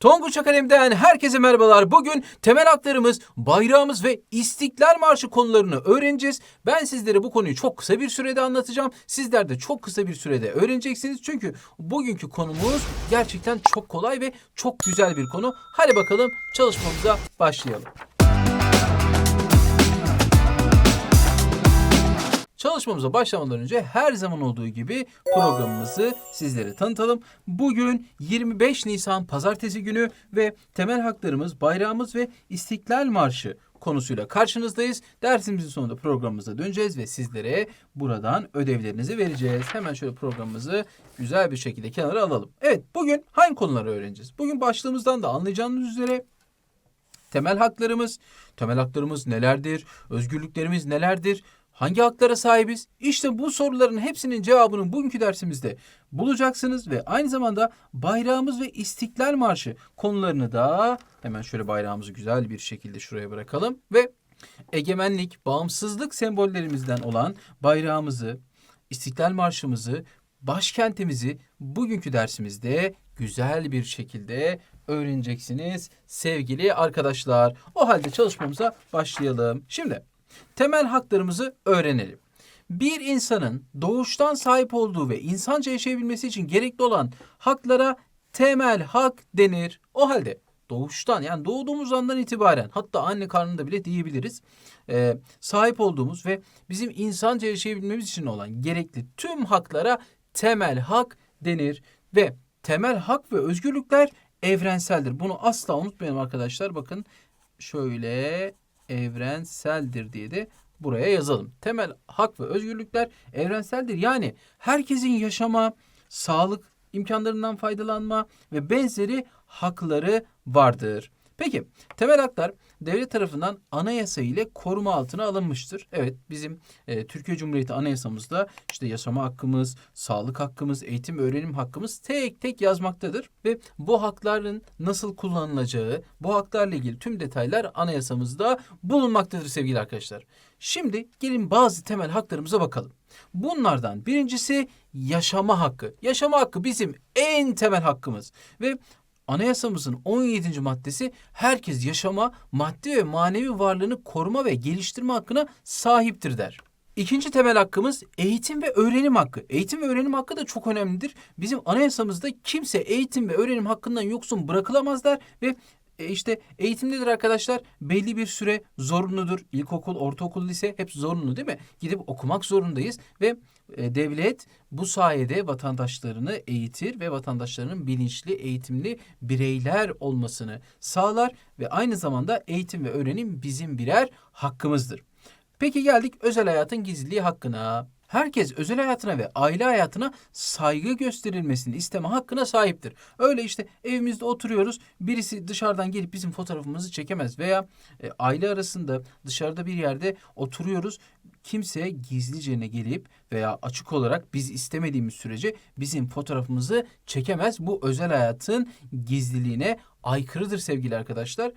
Tonguç Akademi'den herkese merhabalar. Bugün temel haklarımız, bayrağımız ve İstiklal Marşı konularını öğreneceğiz. Ben sizlere bu konuyu çok kısa bir sürede anlatacağım. Sizler de çok kısa bir sürede öğreneceksiniz. Çünkü bugünkü konumuz gerçekten çok kolay ve çok güzel bir konu. Hadi bakalım çalışmamıza başlayalım. Çalışmamıza başlamadan önce her zaman olduğu gibi programımızı sizlere tanıtalım. Bugün 25 Nisan pazartesi günü ve temel haklarımız, bayrağımız ve İstiklal Marşı konusuyla karşınızdayız. Dersimizin sonunda programımıza döneceğiz ve sizlere buradan ödevlerinizi vereceğiz. Hemen şöyle programımızı güzel bir şekilde kenara alalım. Evet bugün hangi konuları öğreneceğiz? Bugün başlığımızdan da anlayacağınız üzere temel haklarımız, temel haklarımız nelerdir? Özgürlüklerimiz nelerdir? Hangi haklara sahibiz? İşte bu soruların hepsinin cevabını bugünkü dersimizde bulacaksınız ve aynı zamanda bayrağımız ve İstiklal Marşı konularını da hemen şöyle bayrağımızı güzel bir şekilde şuraya bırakalım ve egemenlik, bağımsızlık sembollerimizden olan bayrağımızı, İstiklal Marşımızı, başkentimizi bugünkü dersimizde güzel bir şekilde öğreneceksiniz sevgili arkadaşlar. O halde çalışmamıza başlayalım. Şimdi temel haklarımızı öğrenelim. Bir insanın doğuştan sahip olduğu ve insanca yaşayabilmesi için gerekli olan haklara temel hak denir. O halde doğuştan yani doğduğumuz andan itibaren hatta anne karnında bile diyebiliriz. e, sahip olduğumuz ve bizim insanca yaşayabilmemiz için olan gerekli tüm haklara temel hak denir. Ve temel hak ve özgürlükler evrenseldir. Bunu asla unutmayalım arkadaşlar. Bakın şöyle evrenseldir diye de buraya yazalım. Temel hak ve özgürlükler evrenseldir. Yani herkesin yaşama, sağlık imkanlarından faydalanma ve benzeri hakları vardır. Peki temel haklar devlet tarafından anayasa ile koruma altına alınmıştır. Evet bizim e, Türkiye Cumhuriyeti anayasamızda işte yaşama hakkımız, sağlık hakkımız, eğitim öğrenim hakkımız tek tek yazmaktadır. Ve bu hakların nasıl kullanılacağı, bu haklarla ilgili tüm detaylar anayasamızda bulunmaktadır sevgili arkadaşlar. Şimdi gelin bazı temel haklarımıza bakalım. Bunlardan birincisi yaşama hakkı. Yaşama hakkı bizim en temel hakkımız ve Anayasamızın 17. maddesi herkes yaşama, maddi ve manevi varlığını koruma ve geliştirme hakkına sahiptir der. İkinci temel hakkımız eğitim ve öğrenim hakkı. Eğitim ve öğrenim hakkı da çok önemlidir. Bizim anayasamızda kimse eğitim ve öğrenim hakkından yoksun bırakılamaz der ve e, işte eğitimdedir arkadaşlar belli bir süre zorunludur. İlkokul, ortaokul, lise hep zorunlu değil mi? Gidip okumak zorundayız ve e, devlet bu sayede vatandaşlarını eğitir ve vatandaşlarının bilinçli, eğitimli bireyler olmasını sağlar ve aynı zamanda eğitim ve öğrenim bizim birer hakkımızdır. Peki geldik özel hayatın gizliliği hakkına. Herkes özel hayatına ve aile hayatına saygı gösterilmesini isteme hakkına sahiptir. Öyle işte evimizde oturuyoruz. Birisi dışarıdan gelip bizim fotoğrafımızı çekemez veya e, aile arasında dışarıda bir yerde oturuyoruz. Kimse gizlice gelip veya açık olarak biz istemediğimiz sürece bizim fotoğrafımızı çekemez. Bu özel hayatın gizliliğine aykırıdır sevgili arkadaşlar.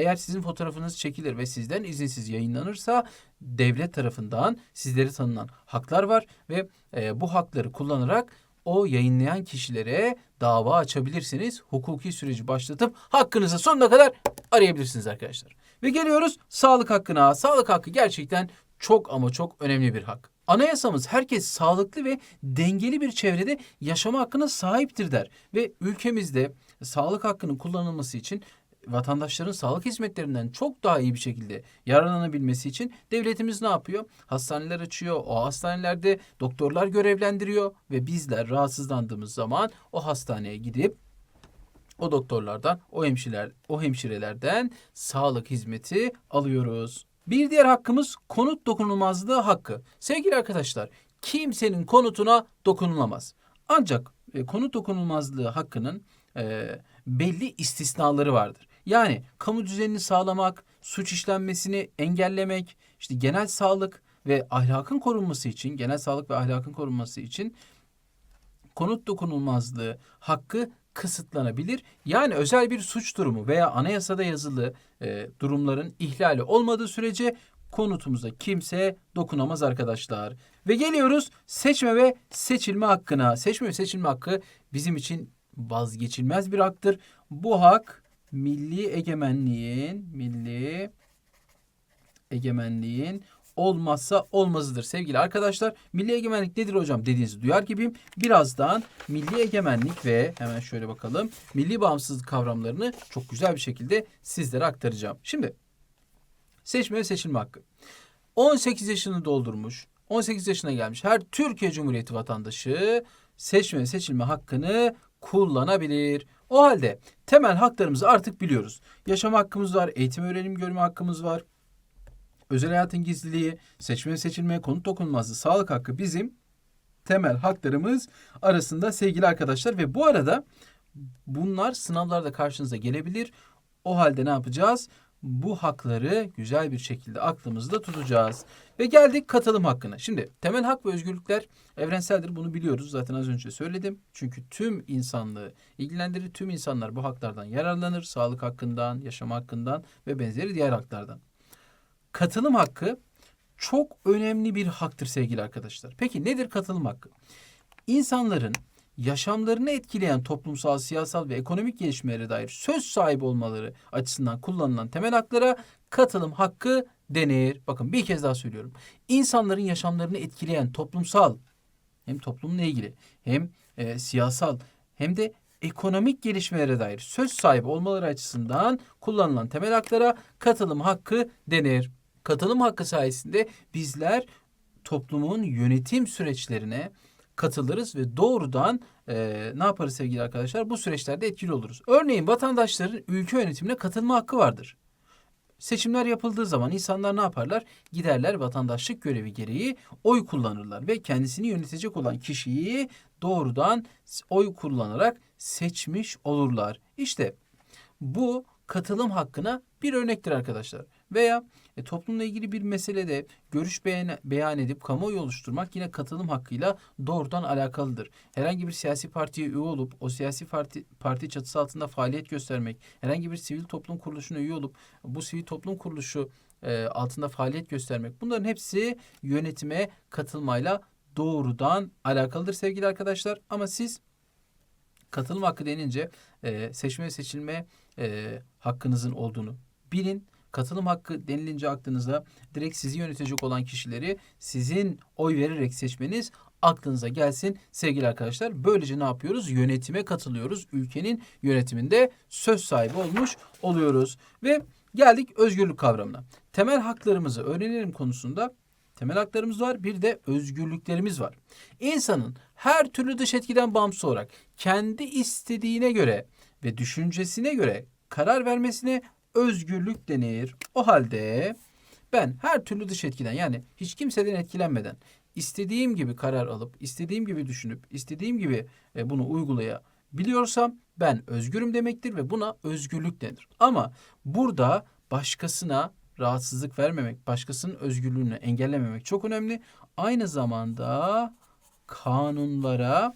Eğer sizin fotoğrafınız çekilir ve sizden izinsiz yayınlanırsa devlet tarafından sizleri tanınan haklar var ve e, bu hakları kullanarak o yayınlayan kişilere dava açabilirsiniz. Hukuki süreci başlatıp hakkınızı sonuna kadar arayabilirsiniz arkadaşlar. Ve geliyoruz sağlık hakkına. Sağlık hakkı gerçekten çok ama çok önemli bir hak. Anayasamız herkes sağlıklı ve dengeli bir çevrede yaşama hakkına sahiptir der. Ve ülkemizde sağlık hakkının kullanılması için vatandaşların sağlık hizmetlerinden çok daha iyi bir şekilde yararlanabilmesi için devletimiz ne yapıyor? Hastaneler açıyor. O hastanelerde doktorlar görevlendiriyor ve bizler rahatsızlandığımız zaman o hastaneye gidip o doktorlardan, o hemşireler, o hemşirelerden sağlık hizmeti alıyoruz. Bir diğer hakkımız konut dokunulmazlığı hakkı. Sevgili arkadaşlar, kimsenin konutuna dokunulamaz. Ancak e, konut dokunulmazlığı hakkının e, belli istisnaları vardır. Yani kamu düzenini sağlamak, suç işlenmesini engellemek, işte genel sağlık ve ahlakın korunması için, genel sağlık ve ahlakın korunması için konut dokunulmazlığı hakkı kısıtlanabilir. Yani özel bir suç durumu veya anayasada yazılı e, durumların ihlali olmadığı sürece konutumuza kimse dokunamaz arkadaşlar. Ve geliyoruz seçme ve seçilme hakkına. Seçme ve seçilme hakkı bizim için vazgeçilmez bir haktır. Bu hak milli egemenliğin, milli egemenliğin olmazsa olmazıdır sevgili arkadaşlar. Milli egemenlik nedir hocam dediğinizi duyar gibiyim. Birazdan milli egemenlik ve hemen şöyle bakalım milli bağımsızlık kavramlarını çok güzel bir şekilde sizlere aktaracağım. Şimdi seçme ve seçilme hakkı. 18 yaşını doldurmuş, 18 yaşına gelmiş her Türkiye Cumhuriyeti vatandaşı seçme ve seçilme hakkını kullanabilir. O halde temel haklarımızı artık biliyoruz. Yaşam hakkımız var, eğitim öğrenim görme hakkımız var. Özel hayatın gizliliği, seçme ve seçilme, konut dokunulmazlığı, sağlık hakkı bizim temel haklarımız arasında sevgili arkadaşlar. Ve bu arada bunlar sınavlarda karşınıza gelebilir. O halde ne yapacağız? Bu hakları güzel bir şekilde aklımızda tutacağız. Ve geldik katılım hakkına. Şimdi temel hak ve özgürlükler evrenseldir. Bunu biliyoruz. Zaten az önce söyledim. Çünkü tüm insanlığı ilgilendirir. Tüm insanlar bu haklardan yararlanır. Sağlık hakkından, yaşam hakkından ve benzeri diğer haklardan. Katılım hakkı çok önemli bir haktır sevgili arkadaşlar. Peki nedir katılım hakkı? İnsanların yaşamlarını etkileyen toplumsal, siyasal ve ekonomik gelişmelere dair söz sahibi olmaları açısından kullanılan temel haklara katılım hakkı denir. Bakın bir kez daha söylüyorum. İnsanların yaşamlarını etkileyen toplumsal hem toplumla ilgili hem e, siyasal hem de ekonomik gelişmelere dair söz sahibi olmaları açısından kullanılan temel haklara katılım hakkı denir. Katılım hakkı sayesinde bizler toplumun yönetim süreçlerine katılırız ve doğrudan e, ne yaparız sevgili arkadaşlar? Bu süreçlerde etkili oluruz. Örneğin vatandaşların ülke yönetimine katılma hakkı vardır. Seçimler yapıldığı zaman insanlar ne yaparlar? Giderler vatandaşlık görevi gereği oy kullanırlar ve kendisini yönetecek olan kişiyi doğrudan oy kullanarak seçmiş olurlar. İşte bu katılım hakkına bir örnektir arkadaşlar. Veya e, toplumla ilgili bir meselede görüş beyan, beyan edip kamuoyu oluşturmak yine katılım hakkıyla doğrudan alakalıdır. Herhangi bir siyasi partiye üye olup o siyasi parti, parti çatısı altında faaliyet göstermek, herhangi bir sivil toplum kuruluşuna üye olup bu sivil toplum kuruluşu e, altında faaliyet göstermek bunların hepsi yönetime katılmayla doğrudan alakalıdır sevgili arkadaşlar. Ama siz katılım hakkı denince e, seçme ve seçilme e, hakkınızın olduğunu bilin. Katılım hakkı denilince aklınıza direkt sizi yönetecek olan kişileri sizin oy vererek seçmeniz aklınıza gelsin sevgili arkadaşlar. Böylece ne yapıyoruz? Yönetime katılıyoruz. Ülkenin yönetiminde söz sahibi olmuş oluyoruz. Ve geldik özgürlük kavramına. Temel haklarımızı öğrenelim konusunda temel haklarımız var. Bir de özgürlüklerimiz var. İnsanın her türlü dış etkiden bağımsız olarak kendi istediğine göre ve düşüncesine göre karar vermesine özgürlük denir. O halde ben her türlü dış etkiden yani hiç kimseden etkilenmeden istediğim gibi karar alıp, istediğim gibi düşünüp, istediğim gibi e, bunu uygulayabiliyorsam ben özgürüm demektir ve buna özgürlük denir. Ama burada başkasına rahatsızlık vermemek, başkasının özgürlüğünü engellememek çok önemli. Aynı zamanda kanunlara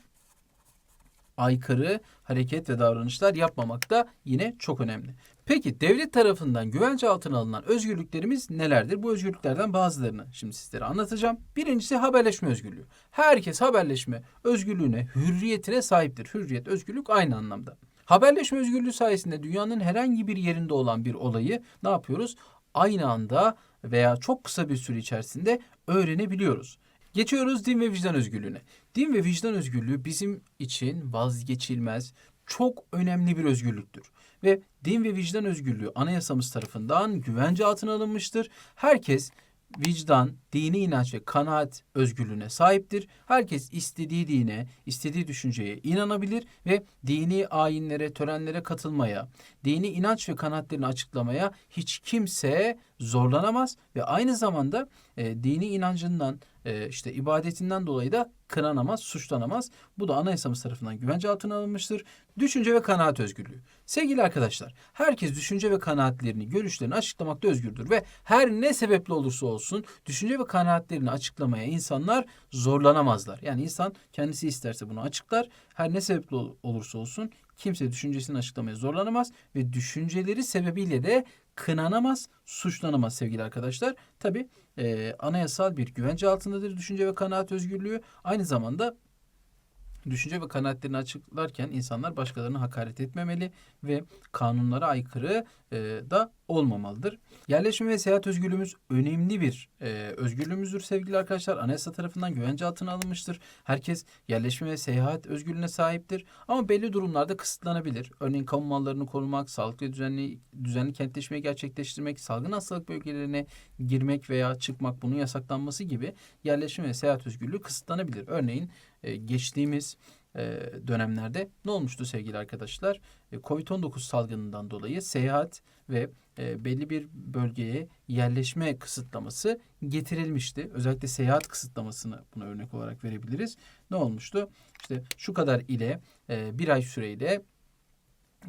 aykırı hareket ve davranışlar yapmamak da yine çok önemli. Peki devlet tarafından güvence altına alınan özgürlüklerimiz nelerdir? Bu özgürlüklerden bazılarını şimdi sizlere anlatacağım. Birincisi haberleşme özgürlüğü. Herkes haberleşme özgürlüğüne, hürriyetine sahiptir. Hürriyet, özgürlük aynı anlamda. Haberleşme özgürlüğü sayesinde dünyanın herhangi bir yerinde olan bir olayı ne yapıyoruz? Aynı anda veya çok kısa bir süre içerisinde öğrenebiliyoruz. Geçiyoruz din ve vicdan özgürlüğüne. Din ve vicdan özgürlüğü bizim için vazgeçilmez, çok önemli bir özgürlüktür. Ve din ve vicdan özgürlüğü anayasamız tarafından güvence altına alınmıştır. Herkes vicdan, dini inanç ve kanaat özgürlüğüne sahiptir. Herkes istediği dine, istediği düşünceye inanabilir ve dini ayinlere, törenlere katılmaya, dini inanç ve kanaatlerini açıklamaya hiç kimse zorlanamaz ve aynı zamanda e, dini inancından, e, işte ibadetinden dolayı da kınanamaz, suçlanamaz. Bu da anayasamız tarafından güvence altına alınmıştır. Düşünce ve kanaat özgürlüğü. Sevgili arkadaşlar, herkes düşünce ve kanaatlerini, görüşlerini açıklamakta özgürdür ve her ne sebeple olursa olsun düşünce ve kanaatlerini açıklamaya insanlar zorlanamazlar. Yani insan kendisi isterse bunu açıklar. Her ne sebeple olursa olsun kimse düşüncesini açıklamaya zorlanamaz ve düşünceleri sebebiyle de kınanamaz, suçlanamaz sevgili arkadaşlar. Tabi e, anayasal bir güvence altındadır düşünce ve kanaat özgürlüğü. Aynı zamanda Düşünce ve kanaatlerini açıklarken insanlar başkalarına hakaret etmemeli ve kanunlara aykırı e, da olmamalıdır. Yerleşim ve seyahat özgürlüğümüz önemli bir e, özgürlüğümüzdür sevgili arkadaşlar. Anayasa tarafından güvence altına alınmıştır. Herkes yerleşim ve seyahat özgürlüğüne sahiptir. Ama belli durumlarda kısıtlanabilir. Örneğin kamu mallarını korumak, sağlıklı düzenli, düzenli kentleşmeyi gerçekleştirmek, salgın hastalık bölgelerine girmek veya çıkmak bunun yasaklanması gibi yerleşim ve seyahat özgürlüğü kısıtlanabilir. Örneğin e, geçtiğimiz e, dönemlerde ne olmuştu sevgili arkadaşlar? E, Covid-19 salgınından dolayı seyahat ve belli bir bölgeye yerleşme kısıtlaması getirilmişti. Özellikle seyahat kısıtlamasını buna örnek olarak verebiliriz. Ne olmuştu? İşte şu kadar ile bir ay süreyle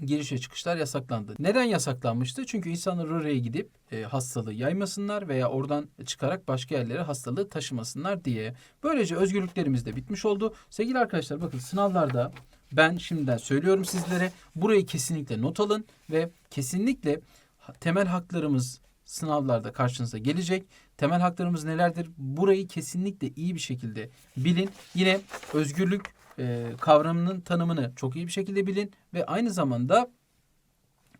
giriş ve çıkışlar yasaklandı. Neden yasaklanmıştı? Çünkü insanlar oraya gidip e, hastalığı yaymasınlar veya oradan çıkarak başka yerlere hastalığı taşımasınlar diye. Böylece özgürlüklerimiz de bitmiş oldu. Sevgili arkadaşlar bakın sınavlarda ben şimdiden söylüyorum sizlere burayı kesinlikle not alın ve kesinlikle temel haklarımız sınavlarda karşınıza gelecek. Temel haklarımız nelerdir? Burayı kesinlikle iyi bir şekilde bilin. Yine özgürlük e, kavramının tanımını çok iyi bir şekilde bilin ve aynı zamanda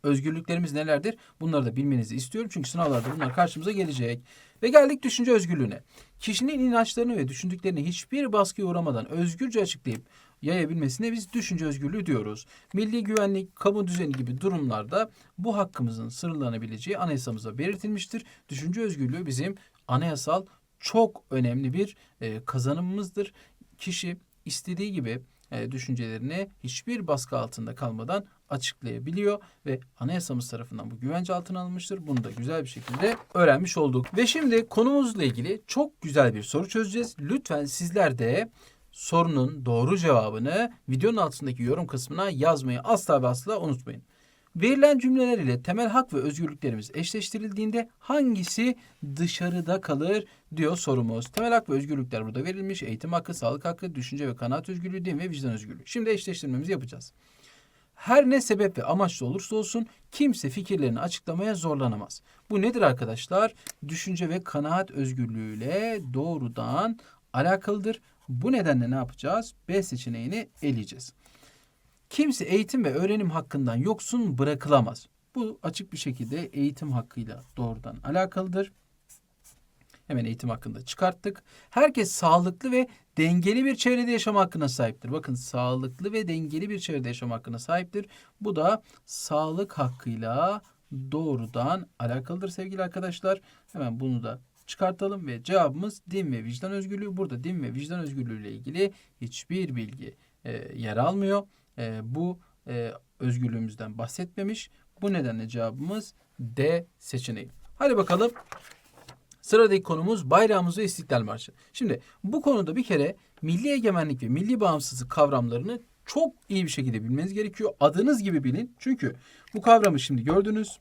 özgürlüklerimiz nelerdir? Bunları da bilmenizi istiyorum. Çünkü sınavlarda bunlar karşımıza gelecek. Ve geldik düşünce özgürlüğüne. Kişinin inançlarını ve düşündüklerini hiçbir baskıya uğramadan özgürce açıklayıp yayabilmesine biz düşünce özgürlüğü diyoruz. Milli güvenlik, kamu düzeni gibi durumlarda bu hakkımızın sınırlanabileceği anayasamıza belirtilmiştir. Düşünce özgürlüğü bizim anayasal çok önemli bir e, kazanımımızdır. Kişi istediği gibi e, düşüncelerini hiçbir baskı altında kalmadan açıklayabiliyor ve anayasamız tarafından bu güvence altına alınmıştır. Bunu da güzel bir şekilde öğrenmiş olduk. Ve şimdi konumuzla ilgili çok güzel bir soru çözeceğiz. Lütfen sizler de sorunun doğru cevabını videonun altındaki yorum kısmına yazmayı asla ve asla unutmayın. Verilen cümleler ile temel hak ve özgürlüklerimiz eşleştirildiğinde hangisi dışarıda kalır diyor sorumuz. Temel hak ve özgürlükler burada verilmiş. Eğitim hakkı, sağlık hakkı, düşünce ve kanaat özgürlüğü, din ve vicdan özgürlüğü. Şimdi eşleştirmemizi yapacağız. Her ne sebep ve amaçla olursa olsun kimse fikirlerini açıklamaya zorlanamaz. Bu nedir arkadaşlar? Düşünce ve kanaat özgürlüğüyle doğrudan alakalıdır. Bu nedenle ne yapacağız? B seçeneğini eleyeceğiz. Kimse eğitim ve öğrenim hakkından yoksun bırakılamaz. Bu açık bir şekilde eğitim hakkıyla doğrudan alakalıdır. Hemen eğitim hakkında çıkarttık. Herkes sağlıklı ve dengeli bir çevrede yaşam hakkına sahiptir. Bakın sağlıklı ve dengeli bir çevrede yaşam hakkına sahiptir. Bu da sağlık hakkıyla doğrudan alakalıdır sevgili arkadaşlar. Hemen bunu da çıkartalım ve cevabımız din ve vicdan özgürlüğü. Burada din ve vicdan özgürlüğü ile ilgili hiçbir bilgi e, yer almıyor. E, bu e, özgürlüğümüzden bahsetmemiş. Bu nedenle cevabımız D seçeneği. Hadi bakalım Sıradaki konumuz bayrağımız ve İstiklal Marşı. Şimdi bu konuda bir kere milli egemenlik ve milli bağımsızlık kavramlarını çok iyi bir şekilde bilmeniz gerekiyor. Adınız gibi bilin. Çünkü bu kavramı şimdi gördünüz.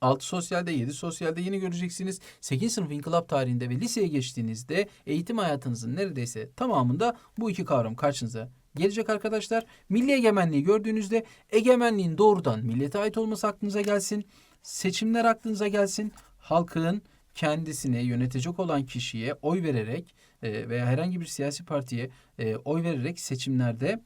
6 sosyalde, 7 sosyalde yeni göreceksiniz. 8 sınıf inkılap tarihinde ve liseye geçtiğinizde eğitim hayatınızın neredeyse tamamında bu iki kavram karşınıza gelecek arkadaşlar. Milli egemenliği gördüğünüzde egemenliğin doğrudan millete ait olması aklınıza gelsin. Seçimler aklınıza gelsin. Halkın kendisine yönetecek olan kişiye oy vererek e, veya herhangi bir siyasi partiye e, oy vererek seçimlerde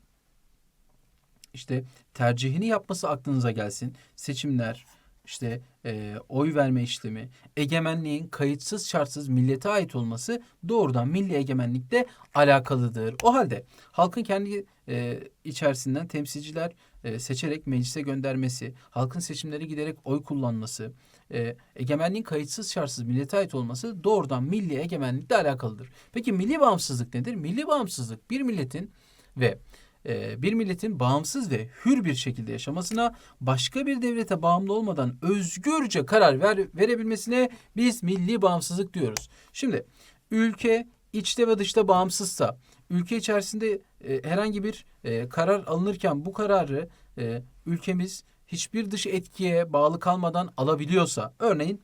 işte tercihini yapması aklınıza gelsin. Seçimler, işte e, oy verme işlemi, egemenliğin kayıtsız şartsız millete ait olması doğrudan milli egemenlikle alakalıdır. O halde halkın kendi e, içerisinden temsilciler e, seçerek meclise göndermesi, halkın seçimlere giderek oy kullanması, e, egemenliğin kayıtsız şartsız millete ait olması doğrudan milli egemenlikle alakalıdır. Peki milli bağımsızlık nedir? Milli bağımsızlık bir milletin ve bir milletin bağımsız ve hür bir şekilde yaşamasına, başka bir devlete bağımlı olmadan özgürce karar ver, verebilmesine biz milli bağımsızlık diyoruz. Şimdi ülke içte ve dışta bağımsızsa, ülke içerisinde e, herhangi bir e, karar alınırken bu kararı e, ülkemiz hiçbir dış etkiye bağlı kalmadan alabiliyorsa, örneğin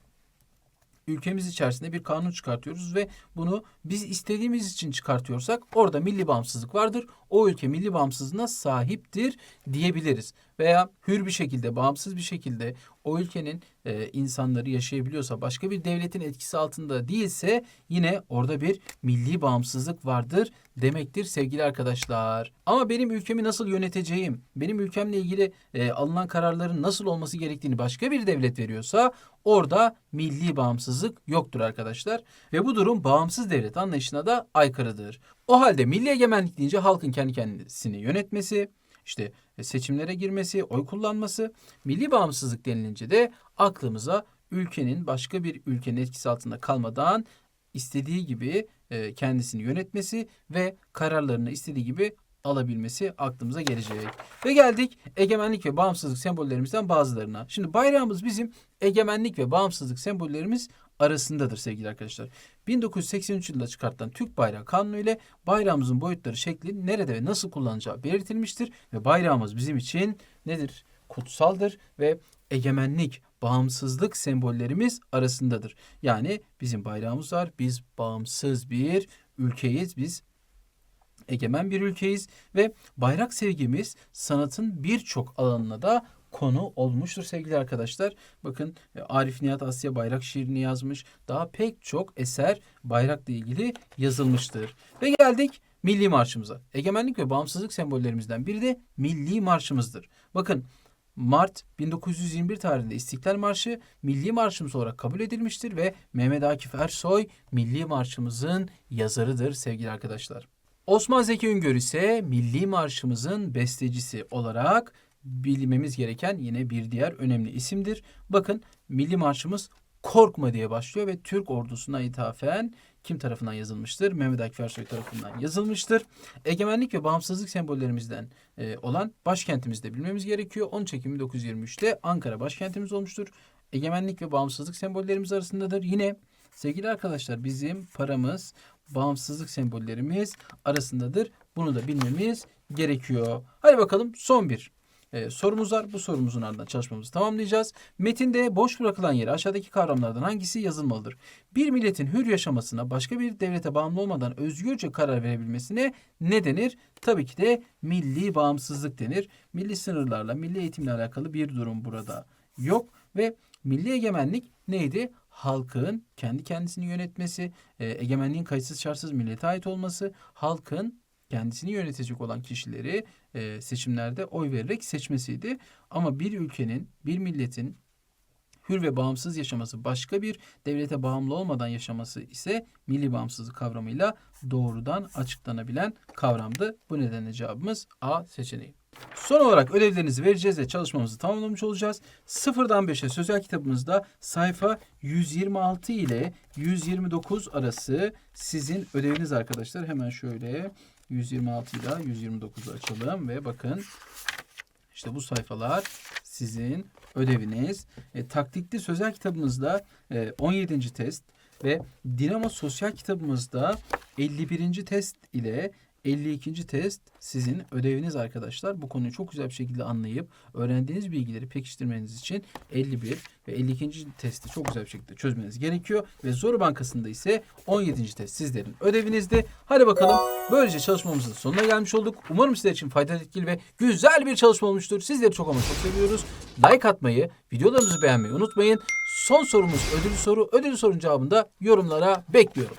ülkemiz içerisinde bir kanun çıkartıyoruz ve bunu biz istediğimiz için çıkartıyorsak orada milli bağımsızlık vardır. O ülke milli bağımsızlığına sahiptir diyebiliriz. Veya hür bir şekilde, bağımsız bir şekilde o ülkenin e, insanları yaşayabiliyorsa, başka bir devletin etkisi altında değilse yine orada bir milli bağımsızlık vardır demektir sevgili arkadaşlar. Ama benim ülkemi nasıl yöneteceğim, benim ülkemle ilgili e, alınan kararların nasıl olması gerektiğini başka bir devlet veriyorsa orada milli bağımsızlık yoktur arkadaşlar. Ve bu durum bağımsız devlet anlayışına da aykırıdır. O halde milli egemenlik deyince halkın kendi kendisini yönetmesi, işte e, seçimlere girmesi, oy kullanması, milli bağımsızlık denilince de aklımıza ülkenin başka bir ülkenin etkisi altında kalmadan istediği gibi e, kendisini yönetmesi ve kararlarını istediği gibi alabilmesi aklımıza gelecek. Ve geldik egemenlik ve bağımsızlık sembollerimizden bazılarına. Şimdi bayrağımız bizim egemenlik ve bağımsızlık sembollerimiz arasındadır sevgili arkadaşlar. 1983 yılında çıkartılan Türk Bayrağı Kanunu ile bayrağımızın boyutları, şekli nerede ve nasıl kullanacağı belirtilmiştir ve bayrağımız bizim için nedir? Kutsaldır ve egemenlik, bağımsızlık sembollerimiz arasındadır. Yani bizim bayrağımız var. Biz bağımsız bir ülkeyiz. Biz egemen bir ülkeyiz ve bayrak sevgimiz sanatın birçok alanına da konu olmuştur sevgili arkadaşlar. Bakın e, Arif Nihat Asya bayrak şiirini yazmış. Daha pek çok eser bayrakla ilgili yazılmıştır. Ve geldik milli marşımıza. Egemenlik ve bağımsızlık sembollerimizden biri de milli marşımızdır. Bakın Mart 1921 tarihinde İstiklal Marşı milli marşımız olarak kabul edilmiştir ve Mehmet Akif Ersoy milli marşımızın yazarıdır sevgili arkadaşlar. Osman Zeki Üngör ise milli marşımızın bestecisi olarak bilmemiz gereken yine bir diğer önemli isimdir. Bakın milli marşımız Korkma diye başlıyor ve Türk ordusuna ithafen kim tarafından yazılmıştır? Mehmet Akif Ersoy tarafından yazılmıştır. Egemenlik ve bağımsızlık sembollerimizden e, olan başkentimizde bilmemiz gerekiyor. 13 Ekim 1923'te Ankara başkentimiz olmuştur. Egemenlik ve bağımsızlık sembollerimiz arasındadır. Yine sevgili arkadaşlar bizim paramız, bağımsızlık sembollerimiz arasındadır. Bunu da bilmemiz gerekiyor. Hadi bakalım son bir e, sorumuz var. Bu sorumuzun ardından çalışmamızı tamamlayacağız. Metinde boş bırakılan yere aşağıdaki kavramlardan hangisi yazılmalıdır? Bir milletin hür yaşamasına, başka bir devlete bağımlı olmadan özgürce karar verebilmesine ne denir? Tabii ki de milli bağımsızlık denir. Milli sınırlarla, milli eğitimle alakalı bir durum burada yok ve milli egemenlik neydi? Halkın kendi kendisini yönetmesi, e, egemenliğin kayıtsız şartsız millete ait olması, halkın kendisini yönetecek olan kişileri e, seçimlerde oy vererek seçmesiydi. Ama bir ülkenin, bir milletin hür ve bağımsız yaşaması, başka bir devlete bağımlı olmadan yaşaması ise milli bağımsızlık kavramıyla doğrudan açıklanabilen kavramdı. Bu nedenle cevabımız A seçeneği. Son olarak ödevlerinizi vereceğiz ve çalışmamızı tamamlamış olacağız. Sıfırdan 5'e sözel kitabımızda sayfa 126 ile 129 arası sizin ödeviniz arkadaşlar. Hemen şöyle 126 ile 129'u açalım ve bakın işte bu sayfalar sizin ödeviniz. E, taktikli sözel kitabımızda e, 17. test ve Dinamo sosyal kitabımızda 51. test ile 52. test sizin ödeviniz arkadaşlar. Bu konuyu çok güzel bir şekilde anlayıp öğrendiğiniz bilgileri pekiştirmeniz için 51 ve 52. testi çok güzel bir şekilde çözmeniz gerekiyor. Ve Zoru Bankası'nda ise 17. test sizlerin ödevinizdi. Hadi bakalım böylece çalışmamızın sonuna gelmiş olduk. Umarım sizler için faydalı, etkili ve güzel bir çalışma olmuştur. Sizleri çok ama çok seviyoruz. Like atmayı, videolarımızı beğenmeyi unutmayın. Son sorumuz ödül soru. Ödül sorunun cevabını da yorumlara bekliyorum.